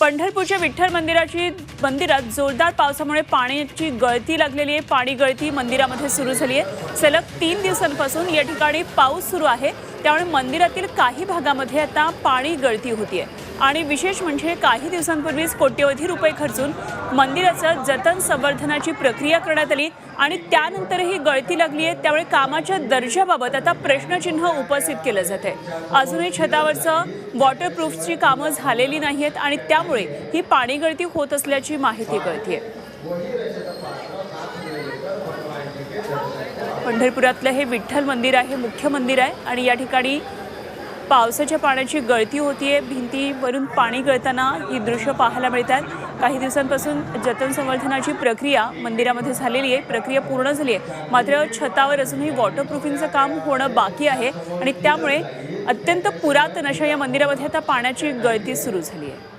पंढरपूरच्या विठ्ठल मंदिराची मंदिरात जोरदार पावसामुळे पाण्याची गळती लागलेली आहे. पाणी गळती मंदिरामध्ये सुरू झाली आहे. सलग तीन दिवसांपासून या ठिकाणी पाऊस सुरू आहे. त्यामुळे मंदिरातील काही भागामध्ये आता पाणी गळती होती आहे आणि विशेष म्हणजे काही दिवसांपूर्वीच कोट्यवधी रुपये खर्चून मंदिराचं जतन संवर्धनाची प्रक्रिया करण्यात आली आणि त्यानंतरही गळती लागली आहे. त्यामुळे कामाच्या दर्जाबाबत आता प्रश्नचिन्ह उपस्थित केलं जात आहे. अजूनही छतावरचं वॉटरप्रूफची कामं झालेली नाही आहेत आणि त्यामुळे ही पाणी गळती होत असल्याची माहिती कळतीये. पंढरपुरातलं हे विठ्ठल मंदिर आहे मुख्य मंदिर आहे आणि या ठिकाणी पावसाच्या पाण्याची गळती होतीये. भिंतीवरून पाणी गळताना ही दृश्य पाहायला मिळतात. काही दिवसांपासून जतन संवर्धनाची प्रक्रिया मंदिरामध्ये झालेली आहे. प्रक्रिया पूर्ण झाली आहे. मात्र छतावर अजूनही वॉटरप्रूफिंगचं काम होणं बाकी आहे आणि त्यामुळे अत्यंत पुरातन अशा या मंदिरामध्ये आता पाण्याची गळती सुरू झाली आहे.